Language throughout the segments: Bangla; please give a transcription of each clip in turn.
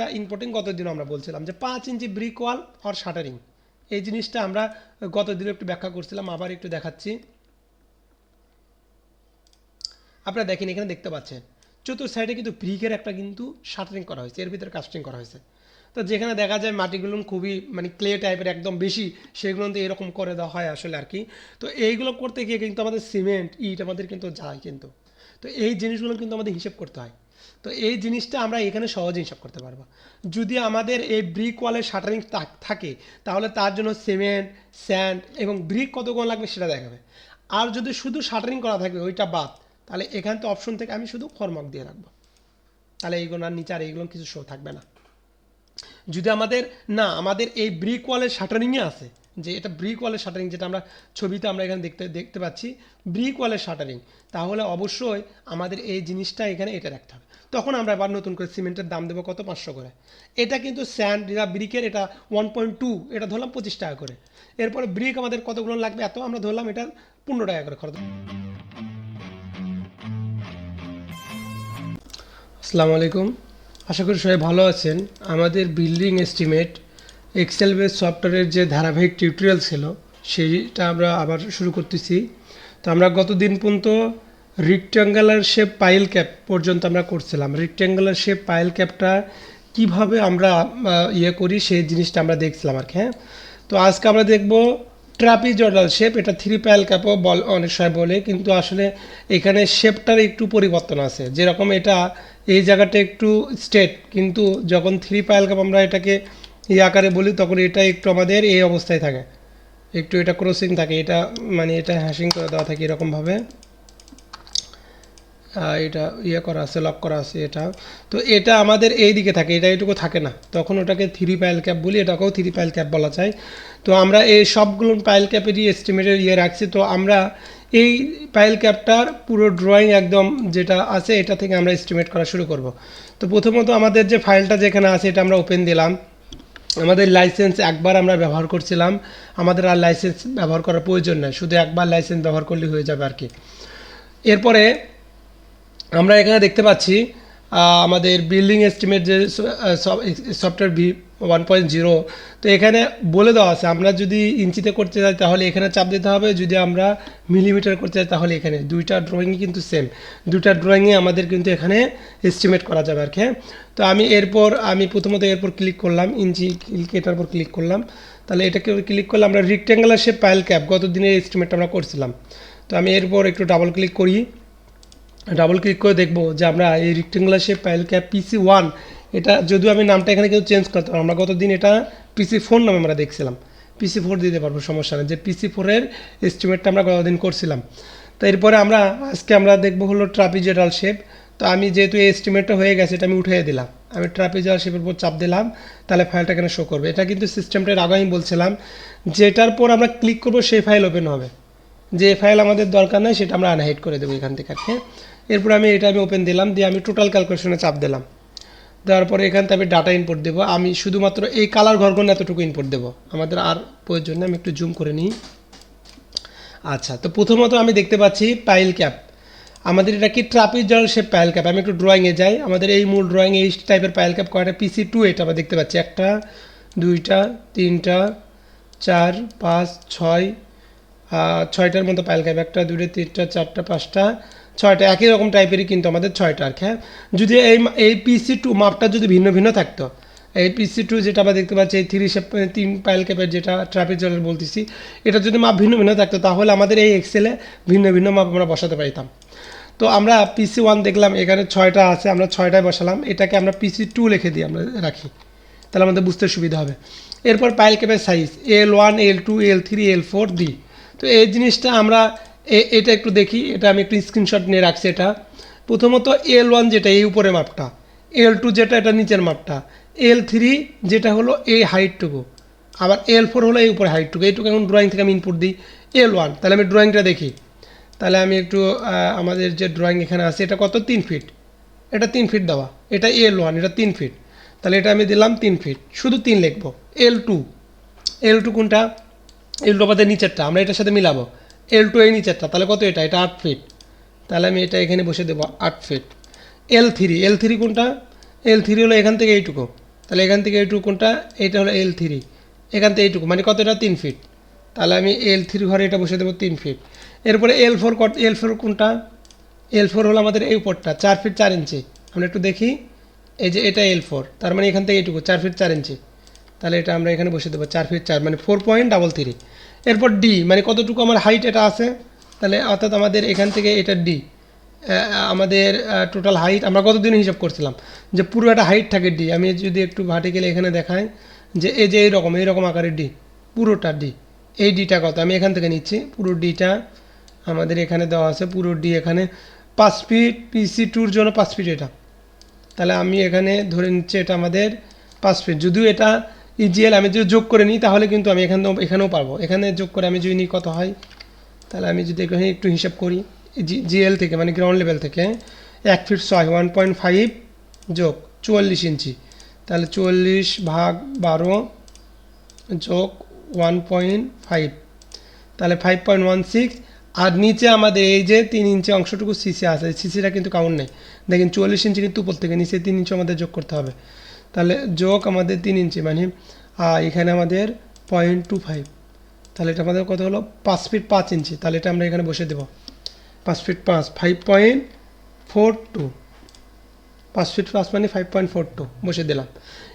জিনিসটা ইম্পর্টেন্ট গত দিন আমরা বলছিলাম যে পাঁচ ইঞ্চি ব্রিক ওয়াল আর শাটারিং এই জিনিসটা আমরা গত দিনে একটু ব্যাখ্যা করছিলাম, আবার একটু দেখাচ্ছি। আপনারা দেখেন, এখানে দেখতে পাচ্ছেন, চতুর্থ সাইডে কিন্তু ব্রিকের একটা কিন্তু শাটারিং করা হয়েছে, এর ভিতরে কাস্টিং করা হয়েছে। তো যেখানে দেখা যায় মাটিগুলো খুবই মানে ক্লে টাইপের একদম বেশি, সেগুলো তো এরকম করে দেওয়া হয় আসলে আর কি। তো এইগুলো করতে গিয়ে কিন্তু আমাদের সিমেন্ট ইট আমাদের কিন্তু যায় কিন্তু। তো এই জিনিসগুলো কিন্তু আমাদের হিসেব করতে হয়। তো এই জিনিসটা আমরা এখানে সহজে হিসাব করতে পারব। যদি আমাদের এই ব্রিক ওয়ালের শাটারিং থাকে তাহলে তার জন্য সিমেন্ট স্যান্ড এবং ব্রিক কতক্ষণ লাগবে সেটা দেখাবে। আর যদি শুধু শাটারিং করা থাকবে, ওইটা বাদ, তাহলে এখান তো অপশন থেকে আমি শুধু ফরমার্ক দিয়ে রাখব। তাহলে এইগুলো আর নিচে আর এইগুলো কিছু শো থাকবে না। যদি আমাদের, না, আমাদের এই ব্রিক ওয়ালের শাটারিংয়ে আছে, যে এটা ব্রিক ওয়ালের শাটারিং যেটা আমরা ছবিতে আমরা এখানে দেখতে দেখতে পাচ্ছি ব্রিক ওয়ালের শাটারিং তাহলে অবশ্যই আমাদের এই জিনিসটা এখানে এটা রাখতে হবে। তখন আমরা আবার নতুন করে সিমেন্টের দাম দেবো কত? পাঁচশো করে। এটা কিন্তু স্যান্ড যেটা ব্রিকের, এটা ওয়ান পয়েন্ট টু এটা ধরলাম পঁচিশ টাকা করে। এরপরে ব্রিক আমাদের কতগুলো লাগবে? এত আমরা ধরলাম এটা পনেরো টাকা করে খরচ। আসসালামু আলাইকুম। আশা করি সবাই ভালো আছেন। আমাদের বিল্ডিং এস্টিমেট এক্সেল বেস সফটওয়্যারের যে ধারাবাহিক টিউটোরিয়াল ছিল, সেইটা আমরা আবার শুরু করতেছি। তো আমরা গত দিন পর্যন্ত রিক্ট্যাঙ্গুলার শেপ পাইল ক্যাপ পর্যন্ত আমরা করছিলাম। রিক্ট্যাঙ্গুলার শেপ পাইল ক্যাপটা কীভাবে আমরা ইয়ে করি সেই জিনিসটা আমরা দেখছিলাম আর কি হ্যাঁ? তো আজকে আমরা দেখব ট্রাপিজডাল শেপ এটা থ্রি প্যাল ক্যাপও বল, অনেক সময় বলে, কিন্তু আসলে এখানে শেপটার একটু পরিবর্তন আছে। যেরকম এটা এই জায়গাটা একটু স্ট্রেট কিন্তু যখন থ্রি পাইল ক্যাপ আমরা এটাকে এই আকারে বলি, তখন এটা একটু আমাদের এই অবস্থায় থাকে। একটু এটা ক্রসিং থাকে, এটা মানে এটা হ্যাশিং করে দেওয়া থাকে এরকমভাবে এটা ইয়ে করা আছে লক করা আছে, এটা। তো এটা আমাদের এই দিকে থাকে, এটা এটুকু থাকে না। তখন ওটাকে থ্রি পাইল ক্যাপ বলি, এটাকেও থ্রি পাইল ক্যাপ বলা যায়। তো আমরা এই সবগুলো পাইল ক্যাপেরই এস্টিমেটের ইয়ে রাখছি। তো আমরা এই পাইল ক্যাপটার পুরো ড্রয়িং একদম যেটা আছে, এটা থেকে আমরা এস্টিমেট করা শুরু করব। তো প্রথমত আমাদের যে ফাইলটা যেখানে আছে, এটা আমরা ওপেন দিলাম। আমাদের লাইসেন্স একবার আমরা ব্যবহার করছিলাম। আমাদের আর লাইসেন্স ব্যবহার করার প্রয়োজন নেই। শুধু একবার লাইসেন্স ব্যবহার করলে হয়ে যাবে আর কি। এরপরে আমরা এখানে দেখতে পাচ্ছি আমাদের বিল্ডিং এস্টিমেট যে software V one point zero. তো এখানে বলে দেওয়া আছে, আমরা যদি ইঞ্চিতে করতে চাই তাহলে এখানে চাপ দিতে হবে, যদি আমরা মিলিমিটার করতে চাই তাহলে এখানে। দুইটা ড্রয়িংই কিন্তু সেম দুইটা ড্রয়িংয়ে আমাদের কিন্তু এখানে এস্টিমেট করা যাবে আর কি হ্যাঁ? তো আমি এরপর, আমি প্রথমত এরপর ক্লিক করলাম, ইঞ্চি এটার উপর ক্লিক করলাম। তাহলে এটাকে ক্লিক করলে আমরা রিক্ট্যাঙ্গুলার সে পাইল ক্যাপ গত দিনের এস্টিমেটটা আমরা করছিলাম। তো আমি এরপর একটু ডাবল ক্লিক করি। ডাবল ক্লিক করে দেখব যে আমরা এই rectangular shape pile cap PC one এটা যদিও আমি নামটা এখানে কিন্তু চেঞ্জ করতে পারব আমরা গতদিন এটা পিসি ফোর নামে আমরা দেখছিলাম। পিসি ফোর দিতে পারব, সমস্যা নেই। যে পিসি ফোরের এস্টিমেটটা আমরা গতদিন করছিলাম। তো এরপরে আমরা আজকে আমরা দেখব হলো ট্রাপিজেডাল শেপ তো আমি যেহেতু এই এস্টিমেটটা হয়ে গেছে, এটা আমি উঠিয়ে দিলাম। আমি ট্রাপিজেডাল শেপের উপর চাপ দিলাম, তাহলে ফাইলটা এখানে শো করবে। এটা কিন্তু সিস্টেমটার আগে আমি বলছিলাম, যেটার পর আমরা ক্লিক করব, সেই ফাইল ওপেন হবে। যে ফাইল আমাদের দরকার নেই, সেটা আমরা আনহাইড করে দেবো এখান থেকে হ্যাঁ এরপর আমি এটা আমি ওপেন দিলাম, দিয়ে আমি টোটাল ক্যালকুলেশনে চাপ দিলাম। দেওয়ার পরে এখান থেকে আমি ডাটা ইনপুট দেবো। আমি শুধুমাত্র এই কালার ঘরগুলো এতটুকু ইনপুট দেবো। আমাদের আর প্রয়োজন আমি একটু জুম করে নিই। আচ্ছা তো প্রথমত আমি দেখতে পাচ্ছি পাইল ক্যাপ আমাদের এটা কি ট্রাপিজ জল শেপ পাইল ক্যাপ আমি একটু ড্রয়িংয়ে যাই। আমাদের এই মূল ড্রয়িং এই টাইপের পাইল ক্যাপ কয়টা? পিসি টু এটা আমরা দেখতে পাচ্ছি। একটা, দুইটা, তিনটা, চার, পাঁচ, ছয় ছয়টার মতো পাইল ক্যাপ একটা দুটো তিনটা, চারটা, পাঁচটা ছয়টা, একই রকম টাইপেরই কিন্তু আমাদের ছয়টা আর হ্যাঁ? যদি এই এই পিসি টু মাপটা যদি ভিন্ন ভিন্ন থাকতো, এই পিসি টু যেটা আমরা দেখতে পাচ্ছি, এই থ্রি শেপ তিন পাইল ক্যাপের যেটা ট্রাফিক জলের বলতেছি, এটা যদি মাপ ভিন্ন ভিন্ন থাকতো, তাহলে আমাদের এই এক্সেলে ভিন্ন ভিন্ন মাপ আমরা বসাতে পারতাম। তো আমরা পিসি ওয়ান দেখলাম, এখানে ছয়টা আছে, আমরা ছয়টায় বসালাম, এটাকে আমরা পিসি টু লিখে দিই আমরা রাখি। তাহলে আমাদের বুঝতে সুবিধা হবে। এরপর pile ক্যাপের size L one L two L three L four D তো এই জিনিসটা আমরা এটা একটু দেখি, এটা আমি একটু স্ক্রিনশট নিয়ে রাখছি এটা। প্রথমত এল ওয়ান যেটা, এই উপরে মাপটা। এল টু যেটা, এটা নিচের মাপটা। এল থ্রি যেটা হলো এই হাইটটুকু আবার এল ফোর হলো এই উপরে হাইটটুকু এইটুকু এখন ড্রয়িং থেকে আমি ইনপুট দিই। এল ওয়ান তাহলে আমি ড্রয়িংটা দেখি। তাহলে আমি একটু আমাদের যে ড্রয়িং এখানে আছে, এটা কত? তিন ফিট এটা তিন ফিট দেওয়া। এটা এল ওয়ান এটা তিন ফিট তাহলে এটা আমি দিলাম তিন ফিট শুধু তিন লিখব। এল টু এল টু কোনটা? এল টু আমাদের নিচেরটা। আমরা এটার সাথে মিলাবো। এল টু এই নিচেরটা, তাহলে কত এটা? এটা আট ফিট তাহলে আমি এটা এখানে বসে দেবো আট feet L three L three কোনটা? এল থ্রি হলো এখান থেকে এইটুকু। তাহলে এখান থেকে এইটুকু কোনটা? এইটা হলো এল থ্রি এখান থেকে এইটুকু। মানে কতটা তিন ফিট তাহলে আমি এল থ্রি ঘরে এটা বসে দেবো তিন ফিট এরপরে এল ফোর কত? এল ফোর কোনটা? এল ফোর হলো আমাদের এই উপরটা, চার ফিট চার ইঞ্চি আমরা একটু দেখি। এই যে এটা এল ফোর তার মানে এখান থেকে এইটুকু, চার ফিট চার ইঞ্চি তাহলে এটা আমরা এখানে বসে দেবো চার ফিট চার মানে ফোর পয়েন্ট ডাবল থ্রি এরপর ডি মানে কতটুকু আমার হাইট এটা আছে? তাহলে অর্থাৎ আমাদের এখান থেকে এটা ডি আমাদের টোটাল হাইট আমরা কতদিন হিসাব করছিলাম? যে পুরো একটা হাইট থাকে ডি আমি যদি একটু ভার্টিক্যালি এখানে দেখাই, যে এই যে এইরকম এইরকম আকারের ডি পুরোটা ডি এই ডিটা কত? আমি এখান থেকে নিচ্ছি, পুরো ডিটা আমাদের এখানে দেওয়া আছে, পুরো ডি এখানে। পাঁচ ফিট পিসি টুর জন্য পাঁচ ফিট এটা। তাহলে আমি এখানে ধরে নিচ্ছি এটা আমাদের পাঁচ ফিট যদিও এটা ইজিএল আমি যদি যোগ করে নিই, তাহলে কিন্তু আমি এখানে এখানেও পারব। এখানে যোগ করে আমি যদি নিই, কত হয়? তাহলে আমি যদি এখানে একটু হিসাব করি জিএল থেকে মানে গ্রাউন্ড লেভেল থেকে, এক ফিট ছয় ওয়ান পয়েন্ট ফাইভ যোগ চুয়াল্লিশ ইঞ্চি। তাহলে চুয়াল্লিশ ভাগ বারো যোগ ওয়ান পয়েন্ট ফাইভ তাহলে ফাইভ পয়েন্ট ওয়ান সিক্স আর নিচে আমাদের এই যে তিন ইঞ্চি অংশটুকু সিসি আছে সিসিটা কিন্তু কাউন্ট নেই। দেখেন চুয়াল্লিশ ইঞ্চি কিন্তু উপর থেকে, নিচে তিন ইঞ্চি আমাদের যোগ করতে হবে। তাহলে যোগ আমাদের তিন ইঞ্চি মানে এখানে আমাদের পয়েন্ট টু ফাইভ তাহলে এটা আমাদের কত হলো? পাঁচ ফিট পাঁচ ইঞ্চি। তাহলে এটা আমরা এখানে বসে দেবো। পাঁচ ফিট পাঁচ ফাইভ পয়েন্ট ফোর টু পাঁচ ফিট পাঁচ মানে ফাইভ পয়েন্ট ফোর টু বসে দিলাম।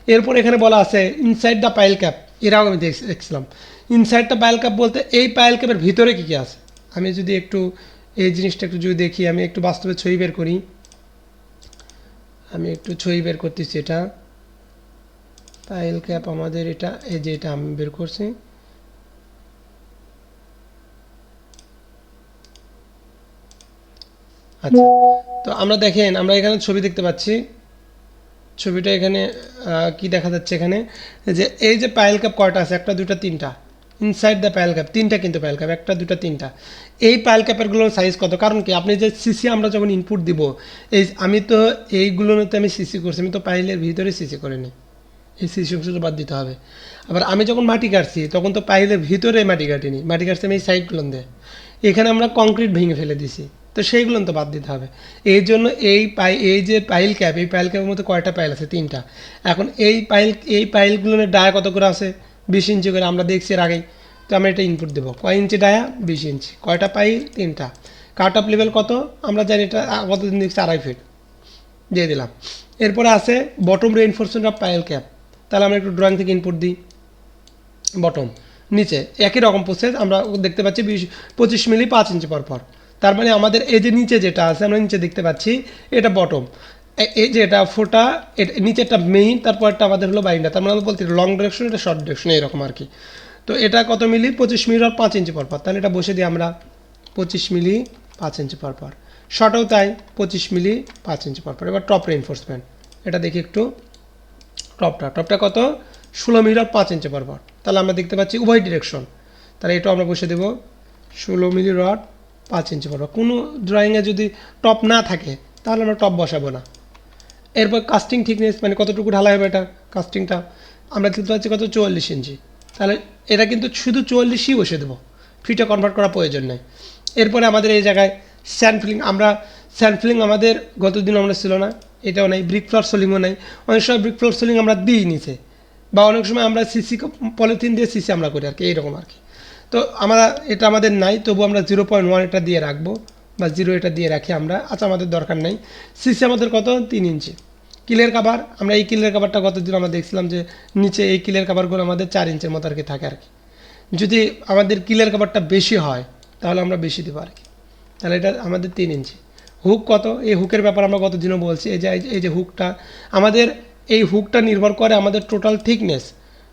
এরপর এখানে বলা আছে ইনসাইড দ্য পাইল ক্যাপ এরাও আমি দেখ- দেখছিলাম। ইনসাইড দ্য পাইল ক্যাপ বলতে এই পাইল ক্যাপের ভিতরে কী কী আছে? আমি যদি একটু এই জিনিসটা একটু যদি দেখি, আমি একটু বাস্তবে ছবি বের করি। আমি একটু ছবি বের করতেছি এটা। পাইল ক্যাপ আমাদের এটা, এই যে এটা আমি বের করছি। আচ্ছা তো আমরা দেখেন, আমরা এখানে ছবি দেখতে পাচ্ছি। ছবিটা এখানে কি দেখা যাচ্ছে এখানে? যে এই যে পায়েল ক্যাপ কয়টা আছে? একটা দুটা তিনটা। ইনসাইড দ্য পায়েল ক্যাপ তিনটা কিন্তু পায়েল ক্যাপ একটা দুটা তিনটা। এই পায়েল ক্যাপেরগুলোর সাইজ কত? কারণ কি? আপনি যে সিসি আমরা যখন ইনপুট দিব, এই, আমি তো এইগুলোতে আমি সিসি করছি, আমি তো পাইলের ভিতরে সিসি করিনি। এই অংশটা বাদ দিতে হবে। আবার আমি যখন মাটি কাটছি, তখন তো পাইলের ভিতরে মাটি কাটিনি। মাটি কাটছি আমি এই সাইডগুলো দিয়ে এখানে আমরা কংক্রিট ভেঙে ফেলে দিছি। তো সেইগুলো তো বাদ দিতে হবে। এই জন্য এই পাই, এই যে পাইল ক্যাপ এই পাইল ক্যাপের মধ্যে কয়টা পাইল আছে? তিনটা। এখন এই পাইল এই পাইলগুলোর ডায়া কত করে আছে? বিশ ইঞ্চি করে। আমরা দেখছি এর আগেই। তো আমরা এটা ইনপুট দেবো। কয় ইঞ্চি ডায়া বিশ ইঞ্চি। কয়টা পাইল তিনটা। কাট অফ লেভেল কত? আমরা জানি এটা কতদিন দেখছি? আড়াই ফিট দিয়ে দিলাম। এরপরে আছে bottom reinforcement of pile cap তাহলে আমরা একটু ড্রয়িং থেকে ইনপুট দিই বটম নিচে, একই রকম প্রসেস আমরা দেখতে পাচ্ছি বিশ, পঁচিশ মিলি পাঁচ ইঞ্চি পর পর। তার মানে আমাদের এই যে নিচে যেটা আছে, আমরা নিচে দেখতে পাচ্ছি, এটা বটম এই যে এটা ফোটা, এটা নিচেরটা মেইন তারপরটা আমাদের হলো বাইন্ডার তার মানে আমরা বলতে লং ডিরেকশন এটা শর্ট ডিরেকশন এরকম আর কি। তো এটা কত মিলি পঁচিশ মিলি আর পাঁচ ইঞ্চি পর পর। তাহলে এটা বসে দিই আমরা পঁচিশ মিলি পাঁচ ইঞ্চি পর পর। শর্টও তাই, পঁচিশ মিলি পাঁচ ইঞ্চি পর পর। এবার টপ রেইনফোর্সমেন্ট এটা দেখি একটু। টপটা টপটা কত? ষোলো মিটার পাঁচ ইঞ্চি পর তাহলে আমরা দেখতে পাচ্ছি উভয় ডিরেকশন তাহলে এটাও আমরা বসে দেবো। ষোলো মিলি রড পাঁচ ইঞ্চি পর কোনো ড্রয়িংয়ে যদি টপ না থাকে, তাহলে আমরা টপ বসাবো না। এরপর কাস্টিং থিকনেস মানে কতটুকু ঢালাই হবে এটা কাস্টিংটা আমরা দেখতে পাচ্ছি কত? চুয়াল্লিশ ইঞ্চি। তাহলে এটা কিন্তু শুধু চুয়াল্লিশই বসে দেবো। ফিটা কনভার্ট করা প্রয়োজন নেই। এরপরে আমাদের এই জায়গায় স্যান্ড ফিলিং আমরা স্যান্ড ফিলিং আমাদের গতদিন আমরা ছিল না, এটাও নাই ব্রিক ফ্লোর সোলিংও নাই। অনেক সময় ব্রিক ফ্লোর সোলিং আমরা দিই নিচে, বা অনেক সময় আমরা সিসি পলিথিন দিয়ে সিসি আমরা করি আর কি, এইরকম আর কি। তো আমরা, এটা আমাদের নাই, তবু আমরা জিরো পয়েন্ট ওয়ান এটা দিয়ে রাখব, বা জিরো এটা দিয়ে রাখি আমরা আচ্ছা আমাদের দরকার নেই। সিসি আমাদের কত? তিন ইঞ্চি। কিলের কাভার আমরা এই কিলের কাভারটা গতদিন আমরা দেখছিলাম যে নিচে এই কিলের কাভারগুলো আমাদের চার ইঞ্চের মতো আর কি থাকে আর কি। যদি আমাদের কিলের কাভারটা বেশি হয়, তাহলে আমরা বেশি দেবো আর কি। তাহলে এটা আমাদের তিন ইঞ্চি। হুক কত? এই হুকের ব্যাপার আমরা গতদিনও বলছি। এই যে এই যে হুকটা আমাদের এই হুকটা নির্ভর করে আমাদের টোটাল থিকনেস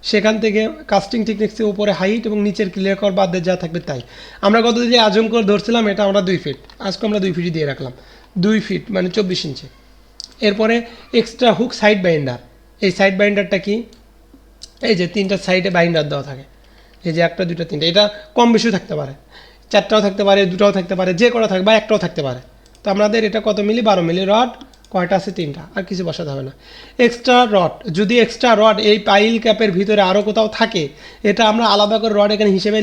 সেখান থেকে কাস্টিং থিকনেসের উপরে হাইট এবং নিচের ক্লিয়ার কর বাদ যা থাকবে তাই। আমরা গত যে আজম করে ধরছিলাম, এটা আমরা দুই ফিট আজকে আমরা দুই ফিটই দিয়ে রাখলাম। দুই ফিট মানে চব্বিশ ইঞ্চি এরপরে এক্সট্রা হুক সাইড বাইন্ডার এই সাইড বাইন্ডারটা কি? এই যে তিনটা সাইডে বাইন্ডার দেওয়া থাকে। এই যে একটা দুটো তিনটা। এটা কম বেশিও থাকতে পারে। চারটাও থাকতে পারে, দুটাও থাকতে পারে, যে কটা থাকবে বা একটাও থাকতে পারে। তো আমাদের এটা কত মিলি? বারো মিলি রড, কয়টা আছে? তিনটা। আর কিছু বসাতে হবে না। এক্সট্রা রড যদি এক্সট্রা রড এই পাইল ক্যাপের ভিতরে আরও কোথাও থাকে, এটা আমরা আলাদা করে রড এখানে হিসেবে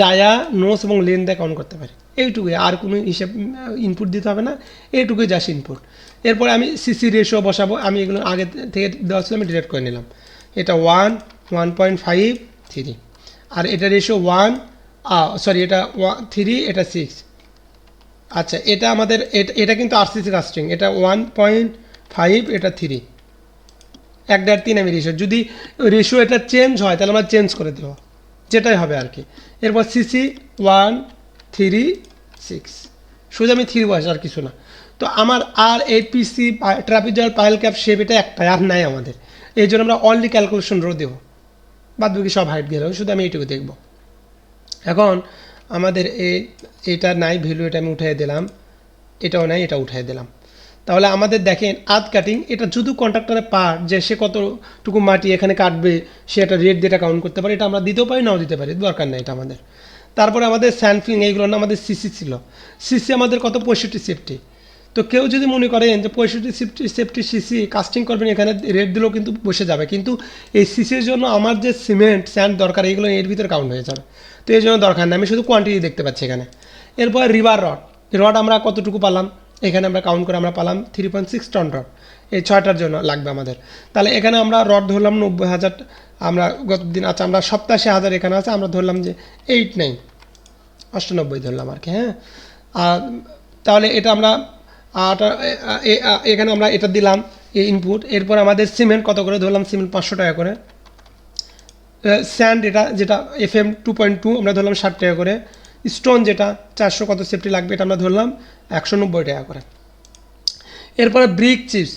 ডায়া নোস এবং লেন দিয়ে কাউন্ট করতে পারি। এইটুকুই। আর কোনো হিসেব ইনপুট দিতে হবে না। এইটুকুই জাস্ট ইনপুট এরপরে আমি সিসি রেশিও বসাবো। আমি এগুলো আগে থেকে দেওয়া ছিল, আমি ডিলেট করে নিলাম। এটা one one point five three আর এটা রেশিও ওয়ান সরি এটা থ্রি এটা সিক্স আচ্ছা এটা আমাদের, এটা- কিন্তু আরসিসি কাস্টিং এটা ওয়ান পয়েন্ট ফাইভ এটা থ্রি এক দেড় তিন আমি রেশিও যদি রেশিও এটা চেঞ্জ হয়, তাহলে আমরা চেঞ্জ করে দেবো। যেটাই হবে আর কি। এরপর সিসি ওয়ান থ্রি সিক্স শুধু আমি থ্রি বয়স, আর কিছু না। তো আমার আর এই PC trapezoidal pile cap shape এটা একটাই, আর নাই আমাদের। এই জন্য আমরা অনলি ক্যালকুলেশন রো দেবো। বাদ বাকি সব হাইট গেল শুধু আমি এইটুকু দেখব। এখন আমাদের এই এটা নাই ভ্যালু এটা আমি উঠিয়ে দিলাম। এটাও নাই, এটা উঠিয়ে দিলাম। তাহলে আমাদের দেখেন, আধ কাটিং এটা শুধু কন্ট্রাক্টরে পার যে সে কতটুকু মাটি এখানে কাটবে, সে একটা রেট দিয়ে কাউন্ট করতে পারে, এটা আমরা দিতেও পারি, নাও দিতে পারি দরকার নেই এটা আমাদের। তারপরে আমাদের স্যান্ডফিলিং এইগুলো না আমাদের সিসি ছিল। সিসি আমাদের কত? পঁয়ষট্টি সেফটি তো কেউ যদি মনে করেন যে পঁয়ষট্টি সেফটি সেফটি সিসি কাস্টিং করবেন, এখানে রেট দিলেও কিন্তু বসে যাবে। কিন্তু এই সিসির জন্য আমার যে সিমেন্ট স্যান্ড দরকার, এইগুলো এর ভিতরে কাউন্ট হয়ে যাবে। তো এই জন্য দরকার নেই। আমি শুধু কোয়ান্টিটি দেখতে পাচ্ছি এখানে। এরপর রিভার রড রড আমরা কতটুকু পালাম? এখানে আমরা কাউন্ট করে আমরা পালাম three point six ton rod এই ছয়টার জন্য লাগবে আমাদের। তাহলে এখানে আমরা রড ধরলাম নব্বই হাজার, আমরা গত দিন আচ্ছা আমরা সপ্তাহে হাজার এখানে আছে, আমরা ধরলাম যে এইট নাইন অষ্টানব্বই ধরলাম আর কি হ্যাঁ? আর তাহলে এটা আমরা এখানে আমরা এটা দিলাম, এই ইনপুট এরপর আমাদের সিমেন্ট কত করে ধরলাম? সিমেন্ট পাঁচশো টাকা করে। স্যান্ড এটা যেটা F M two point two আমরা ধরলাম ষাট টাকা করে। স্টোন যেটা, চারশো কত সেফটি লাগবে এটা আমরা ধরলাম একশো নব্বই টাকা করে। এরপরে ব্রিক চিপস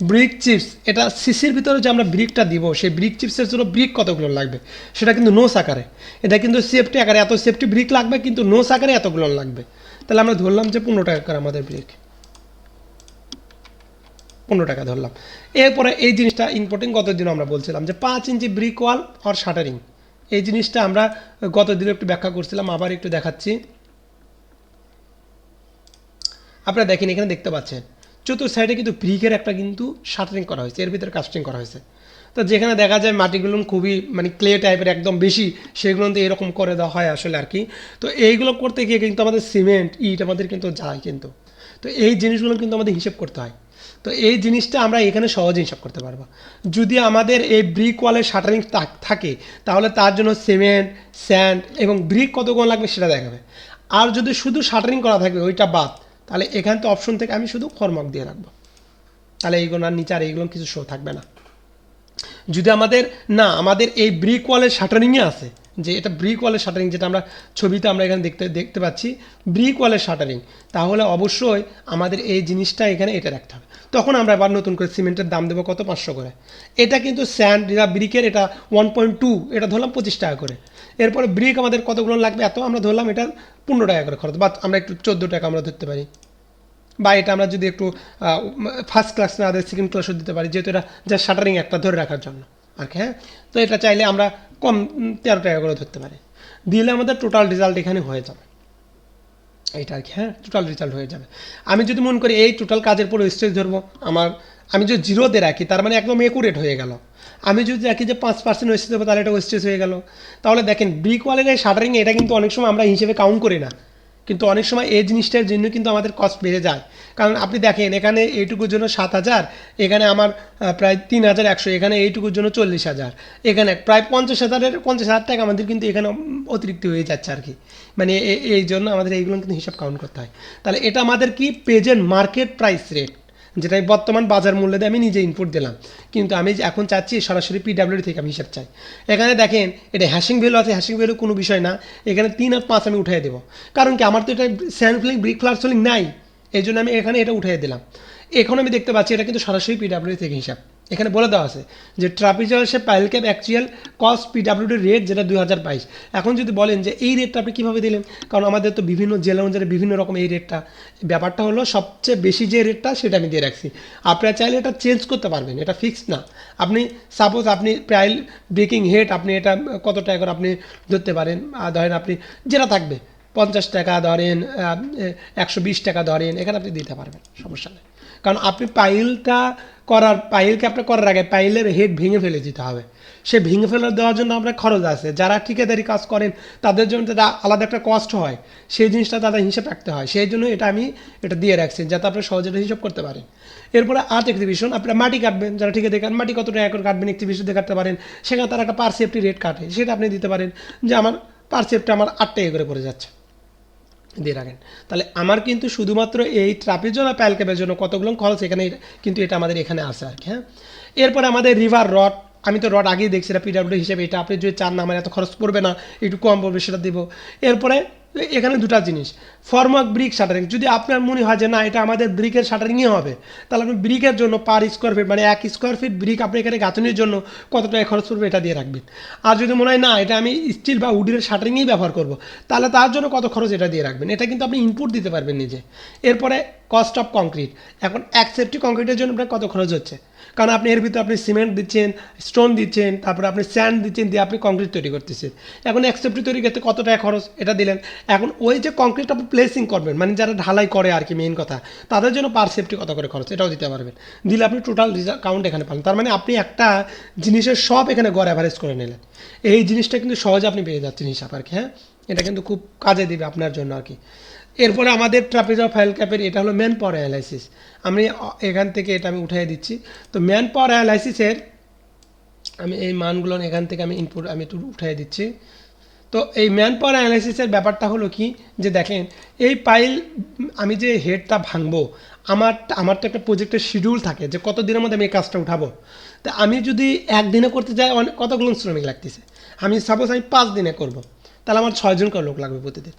ব্রিক চিপস এটা সিসির ভিতরে যে আমরা ব্রিকটা দিব, সেই ব্রিক চিপসের জন্য ব্রিক কতগুলো লাগবে? সেটা কিন্তু নোস আকারে। এটা কিন্তু সেফটি আকারে, এত সেফটি ব্রিক লাগবে কিন্তু নোস আকারে এতগুলো লাগবে। তাহলে আমরা ধরলাম যে পনেরো টাকা করে আমাদের ব্রিক পনেরো টাকা ধরলাম। এরপরে এই জিনিসটা ইম্পর্টেন্ট গত দিন আমরা বলছিলাম যে পাঁচ ইঞ্চি ব্রিক ওয়াল আর শাটারিং এই জিনিসটা আমরা গত দিনে একটু ব্যাখ্যা করছিলাম, আবার একটু দেখাচ্ছি। আপনারা দেখেন, এখানে দেখতে পাচ্ছেন, চতুর্থ সাইডে কিন্তু ব্রিকের একটা কিন্তু শাটারিং করা হয়েছে, এর ভিতরে কাস্টিং করা হয়েছে। তো যেখানে দেখা যায় মাটিগুলো খুবই মানে ক্লে টাইপের একদম বেশি সেগুলোতে এরকম করে দেওয়া হয় আসলে আর কি। তো এইগুলো করতে গিয়ে কিন্তু আমাদের সিমেন্ট ইট আমাদের কিন্তু যায় কিন্তু। তো এই জিনিসগুলো কিন্তু আমাদের হিসেব করতে হয়। তো এই জিনিসটা আমরা এখানে সহজে হিসাব করতে পারব। যদি আমাদের এই ব্রিক ওয়ালের শাটারিং থাকে তাহলে তার জন্য সিমেন্ট স্যান্ড এবং ব্রিক কতগুলো লাগবে সেটা দেখাবে। আর যদি শুধু শাটারিং করা থাকবে, ওইটা বাদ, তাহলে এখান তো অপশন থেকে আমি শুধু ফরমার্ক দিয়ে রাখব। তাহলে এইগুলো নিচে আর এইগুলো কিছু শো থাকবে না। যদি আমাদের, না, আমাদের এই ব্রিক ওয়ালের শাটারিংয়ে আছে, যে এটা ব্রিক ওয়ালের শাটারিং যেটা আমরা ছবিতে আমরা এখানে দেখতে দেখতে পাচ্ছি ব্রিক ওয়ালের শাটারিং তাহলে অবশ্যই আমাদের এই জিনিসটা এখানে এটা রাখতে হবে। তখন আমরা আবার নতুন করে সিমেন্টের দাম দেবো কত? পাঁচশো করে। এটা কিন্তু স্যান্ড, যেটা ব্রিকের, এটা ওয়ান পয়েন্ট টু এটা ধরলাম পঁচিশ টাকা করে। এরপরে ব্রিক আমাদের কতগুলো লাগবে? এত আমরা ধরলাম এটা পনেরো টাকা করে খরচ বা আমরা একটু চোদ্দ টাকা আমরা ধরতে পারি। বা এটা আমরা যদি একটু ফার্স্ট ক্লাস না আদার সেকেন্ড ক্লাসও দিতে পারি, যেহেতু এটা যা শাটারিং একটা ধরে রাখার জন্য। আর হ্যাঁ? তো এটা চাইলে আমরা কম তেরো টাকা করে ধরতে পারি। দিলে আমাদের টোটাল রেজাল্ট এখানে হয়ে যাবে। এইটা আর কি? হ্যাঁ টোটাল রেজাল্ট হয়ে যাবে। আমি যদি মনে করি এই টোটাল কাজের পর স্টেজ ধরবো, আমার, আমি যদি জিরোতে রাখি, তার মানে একদম একুরেট হয়ে গেল। আমি যদি রাখি যে পাঁচ পার্সেন্ট ওয়েস্টেজ হবে তাহলে এটা ওয়েস্টেজ হয়ে গেল। তাহলে দেখেন বি এই শাটারিং এটা কিন্তু অনেক সময় আমরা হিসেবে কাউন্ট করি না। কিন্তু অনেক সময় এই জিনিসটার জন্য কিন্তু আমাদের কস্ট বেড়ে যায়। কারণ আপনি দেখেন, এখানে এইটুকুর জন্য সাত হাজার, এখানে আমার প্রায় তিন হাজার একশো, এখানে এইটুকুর জন্য চল্লিশ হাজার। এখানে প্রায় পঞ্চাশ হাজারের, পঞ্চাশ হাজার টাকা আমাদের কিন্তু এখানে অতিরিক্ত হয়ে যাচ্ছে আর কি মানে এই জন্য আমাদের এইগুলো কিন্তু হিসাব কাউন্ট করতে হয়। তাহলে এটা আমাদের কি? প্রেজেন্ট মার্কেট প্রাইস রেট যেটা এই বর্তমান বাজার মূল্য দিয়ে আমি নিজে ইনপুট দিলাম। কিন্তু আমি এখন চাচ্ছি সরাসরি পিডাব্লিউ থেকে আমি হিসাব চাই। এখানে দেখেন, এটা হ্যাশিং ভ্যালু আছে হ্যাশিং ভ্যালু কোনো বিষয় না। এখানে তিন আর পাঁচ আমি উঠিয়ে দেবো। কারণ কি, আমার তো এটা sand filling brick flat filling নাই। এই জন্য আমি এখানে এটা উঠাই দিলাম। এখন আমি দেখতে পাচ্ছি এটা কিন্তু সরাসরি পিডাব্লিউ থেকে হিসাব। এখানে বলে দেওয়া আছে যে ট্রাপিজার সে পাইল ক্যাপ অ্যাকচুয়াল কস্ট পিডাব্লিউডির রেট যেটা দুই হাজার বাইশ। এখন যদি বলেন যে এই রেটটা আপনি কীভাবে দিলেন? কারণ আমাদের তো বিভিন্ন জেলা অনুযায়ী বিভিন্ন রকম এই রেটটা ব্যাপারটা হলো সবচেয়ে বেশি যে রেটটা সেটা আমি দিয়ে রাখছি। আপনারা চাইলে এটা চেঞ্জ করতে পারবেন, এটা ফিক্সড না। আপনি সাপোজ আপনি প্রাইল ব্রেকিং হেড আপনি এটা কত টাকা করে আপনি ধরতে পারেন? আর ধরেন আপনি যেটা থাকবে, পঞ্চাশ টাকা ধরেন একশো বিশ টাকা ধরেন, এখানে আপনি দিতে পারবেন, সমস্যা নেই। কারণ আপনি পাইলটা করার, পাইলকে ক্যাপটা করার আগে পাইলের হেড ভেঙে ফেলে দিতে হবে। সে ভেঙে ফেলে দেওয়ার জন্য আপনার খরচ আছে। যারা ঠিকাদারি কাজ করেন, তাদের জন্য এটা আলাদা একটা কষ্ট হয়, সেই জিনিসটা তাদের হিসেব রাখতে হয়। সেই জন্য এটা আমি এটা দিয়ে রাখছি, যাতে আপনি সহজে এটা হিসাব করতে পারেন। এরপরে আর্ট এক্সিবিশন আপনারা মাটি কাটবেন, যারা ঠিকাদারি কাটবেন মাটি কত টাকা কাটবেন এক্সিবিশন কাটতে পারেন। সেখানে তারা একটা পার সেফটি রেট কাটে, সেটা আপনি দিতে পারেন। যে আমার পার সেফটি আমার আট টাকা করে পড়ে যাচ্ছে। দিয়ে রাখেন। তাহলে আমার কিন্তু শুধুমাত্র এই ট্রাপের জন্য প্যালক্যাপের জন্য কতগুলো খরচ এখানে কিন্তু এটা আমাদের এখানে আছে আর কি হ্যাঁ? এরপরে আমাদের রিভার রড, আমি তো রড আগেই দেখছি, এটা পিডাব্লিউ হিসেবে, এটা আপনি যদি চান না আমার এত খরচ পড়বে না, একটু কম পড়বে সেটা দেবো। এরপরে এখানে দুটো জিনিস। ফর্মক ব্রিক শাটারিং। যদি আপনার মনে হয় যে না, এটা আমাদের ব্রিকের শাটারিংই হবে, তাহলে আপনি ব্রিকের জন্য পার স্কোয়ার ফিট মানে এক স্কোয়ার ফিট ব্রিক আপনি এখানে গাঁথনির জন্য কত টাকা খরচ পড়বে এটা দিয়ে রাখবেন। আর যদি মনে হয় না, এটা আমি স্টিল বা উডের শাটারিংই ব্যবহার করব, তাহলে তার জন্য কত খরচ এটা দিয়ে রাখবেন। এটা কিন্তু আপনি ইনপুট দিতে পারবেন নিজে। এরপরে কস্ট অফ কংক্রিট এখন এক সেফটি কংক্রিটের জন্য আপনার কত খরচ হচ্ছে? কারণ আপনি এর ভিতরে আপনি সিমেন্ট দিচ্ছেন, স্টোন দিচ্ছেন, তারপরে আপনি স্যান্ড দিচ্ছেন, দিয়ে আপনি কংক্রিট তৈরি করতেছেন। এখন এক সেফটি তৈরি করতে কত টাকা খরচ? এটা দিলেন। এখন ওই যে কংক্রিট আপনি প্লেসিং করবেন মানে যারা ঢালাই করে আর কি মেইন কথা, তাদের জন্য পার সেফটি কত করে খরচ? এটাও দিতে পারবেন। দিলে আপনি টোটাল কাউন্ট এখানে পান তার মানে আপনি একটা জিনিসের সব এখানে গড় অ্যাভারেজ করে নিলেন। এই জিনিসটা কিন্তু সহজে আপনি পেয়ে যাচ্ছেন হিসাব আর কি হ্যাঁ? এটা কিন্তু খুব কাজে দেবে আপনার জন্য আর কি। এরপরে আমাদের ট্রাপিজা ফাইল ক্যাপের এটা হলো ম্যান পাওয়ার অ্যানালাইসিস আমি, এখান থেকে এটা আমি উঠিয়ে দিচ্ছি। তো ম্যান পাওয়ার অ্যানালাইসিসের আমি এই মানগুলো এখান থেকে আমি ইনপুট আমি একটু উঠিয়ে দিচ্ছি। তো এই ম্যান পাওয়ার অ্যানালাইসিসের ব্যাপারটা হলো কি? যে দেখেন, এই পাইল আমি যে হেডটা ভাঙবো, আমার আমার তো একটা প্রজেক্টের শিডিউল থাকে যে কত দিনের মধ্যে আমি এই কাজটা উঠাবো। তা আমি যদি একদিনে করতে যাই অনেক কতগুলো শ্রমিক লাগতেছে? আমি সাপোজ আমি পাঁচ দিনে করব। তাহলে আমার ছয়জন করে লোক লাগবে প্রতিদিন।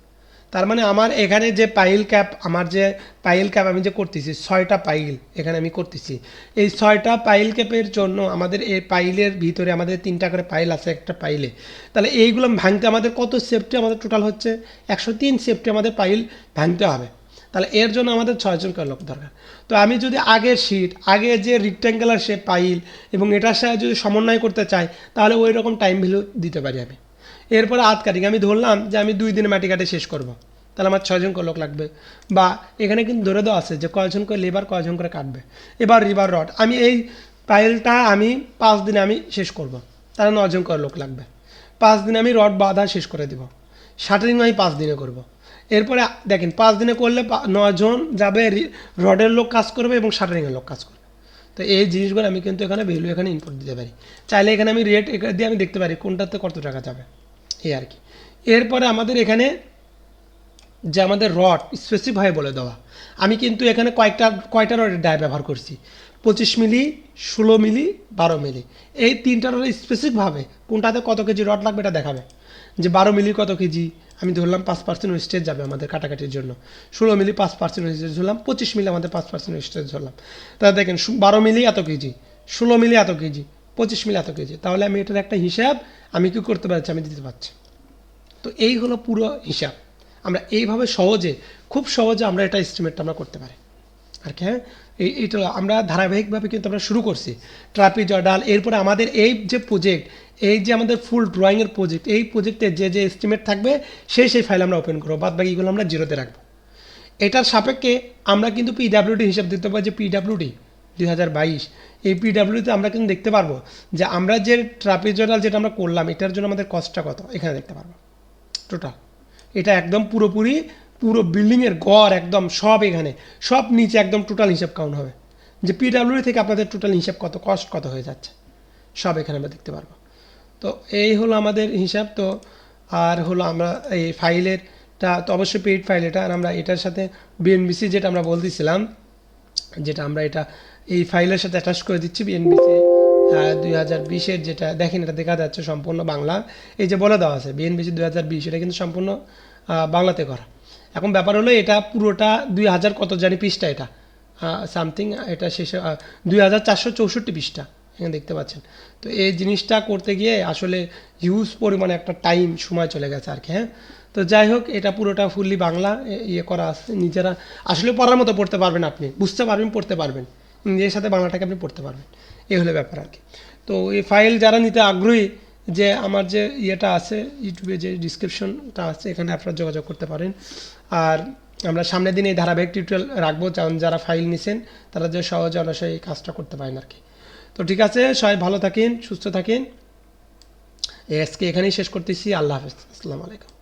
তার মানে আমার এখানে যে পাইল ক্যাপ আমার যে পাইল ক্যাপ আমি যে করতেছি, ছয়টা পাইল এখানে আমি করতেছি। এই ছয়টা পাইল ক্যাপের জন্য আমাদের এই পাইলের ভিতরে আমাদের তিনটা করে পাইল আছে, একটা পাইলে তাহলে এইগুলো ভাঙতে আমাদের কত সেফটি আমাদের টোটাল হচ্ছে? একশো তিন সেফটি আমাদের পাইল ভাঙতে হবে। তাহলে এর জন্য আমাদের ছয়জন করে লোক দরকার। তো আমি যদি আগের শিট আগে যে রিক্ট্যাঙ্গুলার সে পাইল এবং এটার সাথে যদি সমন্বয় করতে চাই, তাহলে ওই রকম টাইম ভ্যালু দিতে পারি আমি। এরপরে হাত কাটিং আমি ধরলাম যে আমি দুই দিনে মাটি কাটে শেষ করব। তাহলে আমার ছয়জন করে লোক লাগবে। বা এখানে কিন্তু ধরে দেওয়া আছে যে কয়জন করে লেবার কয়জন করে কাটবে। এবার রিভার রড আমি এই পাইলটা আমি পাঁচ দিনে আমি শেষ করব। তাহলে নজন করে লোক লাগবে। পাঁচ দিনে আমি রড বাঁধা শেষ করে দেবো। শাটারিং আমি পাঁচ দিনে করব। এরপরে দেখেন, পাঁচ দিনে করলে নজন যাবে রডের লোক কাজ করবে এবং শাটারিংয়ের লোক কাজ করবে। তো এই জিনিসগুলো আমি কিন্তু এখানে ভ্যালু এখানে ইনপুট দিতে পারি। চাইলে এখানে আমি রেট দিয়ে আমি দেখতে পারি কোনটাতে কত টাকা যাবে। এই আর কি। এরপরে আমাদের এখানে যে আমাদের রড স্পেসিফিকভাবে বলে দেওয়া, আমি কিন্তু এখানে কয়েকটা, কয়টা রডের ডায় ব্যবহার করছি। পঁচিশ মিলি, ষোলো মিলি, বারো মিলি। এই তিনটা রড স্পেসিফিকভাবে কোনটাতে কত কেজি রড লাগবে এটা দেখাবে। যে বারো মিলি কত কেজি? আমি ধরলাম পাঁচ পার্সেন্ট ওয়েস্টেজ যাবে আমাদের কাটাকাটির জন্য। ষোলো মিলি পাঁচ পার্সেন্ট ওয়েস্টেজ ধরলাম, পঁচিশ মিলি আমাদের পাঁচ পার্সেন্ট ওয়েস্টেজ ধরলাম। তাহলে দেখেন, বারো মিলি এত কেজি, ষোলো মিলি এত কেজি পঁচিশ মিলি এত কেজি। তাহলে আমি এটার একটা হিসাব, আমি কি করতে পারছি? আমি দিতে পারছি। তো এই হলো পুরো হিসাব। আমরা এইভাবে সহজে, খুব সহজে আমরা এটা এস্টিমেটটা আমরা করতে পারি। আর কি হ্যাঁ? এই, এইটা আমরা ধারাবাহিকভাবে কিন্তু আমরা শুরু করছি। ট্রাপিজ, ডাল, এরপরে আমাদের এই যে প্রজেক্ট এই যে আমাদের ফুল ড্রয়িংয়ের প্রজেক্ট এই প্রজেক্টে যে যে এস্টিমেট থাকবে, সেই সেই ফাইল আমরা ওপেন করব। বাদ বাকিগুলো আমরা জিরোতে রাখব। এটার সাপেক্ষে আমরা কিন্তু পিডাব্লিউডি হিসাব দিতে পারি যে পিডাব্লিউডি দুই হাজার বাইশ। এই পিডাব্লিউডিতে আমরা কিন্তু দেখতে পারব যে আমরা যে ট্রাপিজোডাল যেটা আমরা করলাম, এটার জন্য আমাদের কস্টটা কত? এখানে দেখতে পারব। টোটাল এটা একদম পুরোপুরি, পুরো বিল্ডিংয়ের গড় একদম সব এখানে, সব নিচে একদম টোটাল হিসাব কাউন্ট হবে। যে পিডাব্লিউ থেকে আপনাদের টোটাল হিসাব কত কস্ট কত হয়ে যাচ্ছে, সব এখানে আমরা দেখতে পারব। তো এই হলো আমাদের হিসাব। তো আর হলো আমরা এই ফাইলেরটা তো অবশ্যই পেইড ফাইল এটা। আর আমরা এটার সাথে বিএনবিসি যেটা আমরা বলতেছিলাম, যেটা আমরা এটা এই ফাইলের সাথে অ্যাটাচ করে দিচ্ছি বিএনবিসি দুই হাজার বিশের যেটা, দেখেন এটা দেখা যাচ্ছে সম্পূর্ণ বাংলা। এই যে বলে দেওয়া আছে বিএনবিসি দুই হাজার বিশ, এটা কিন্তু সম্পূর্ণ বাংলাতে করা। এখন ব্যাপার হলো এটা পুরোটা দুই হাজার কত জানি পৃষ্ঠা এটা। সামথিং এটা শেষে দুই হাজার চারশো চৌষট্টি পৃষ্ঠা, এখানে দেখতে পাচ্ছেন। তো এই জিনিসটা করতে গিয়ে আসলে হিউজ পরিমাণে একটা টাইম সময় চলে গেছে আর কি হ্যাঁ? তো যাই হোক, এটা পুরোটা ফুললি বাংলা ইয়ে করা আছে, নিজেরা, আসলে পড়ার মতো পড়তে পারবেন আপনি, বুঝতে পারবেন, পড়তে পারবেন। নিজের সাথে বাংলাটাকে আপনি পড়তে পারবেন। এই হলো ব্যাপার আর কি। তো এই ফাইল যারা নিতে আগ্রহী যে আমার যে ইয়েটা আছে, ইউটিউবে যে ডিসক্রিপশনটা আছে, এখানে আপনারা যোগাযোগ করতে পারেন। আর আমরা সামনের দিনে এই ধারাবাহিক টিউটোরিয়াল রাখব যেমন যারা ফাইল নিছেন, তারা যে সহজে এই কাজটা করতে পারেন আর কি। তো ঠিক আছে, সবাই ভালো থাকেন, সুস্থ থাকেন। আজকে এখানেই শেষ করতেছি। আল্লাহ হাফেজ। আসসালামু আলাইকুম।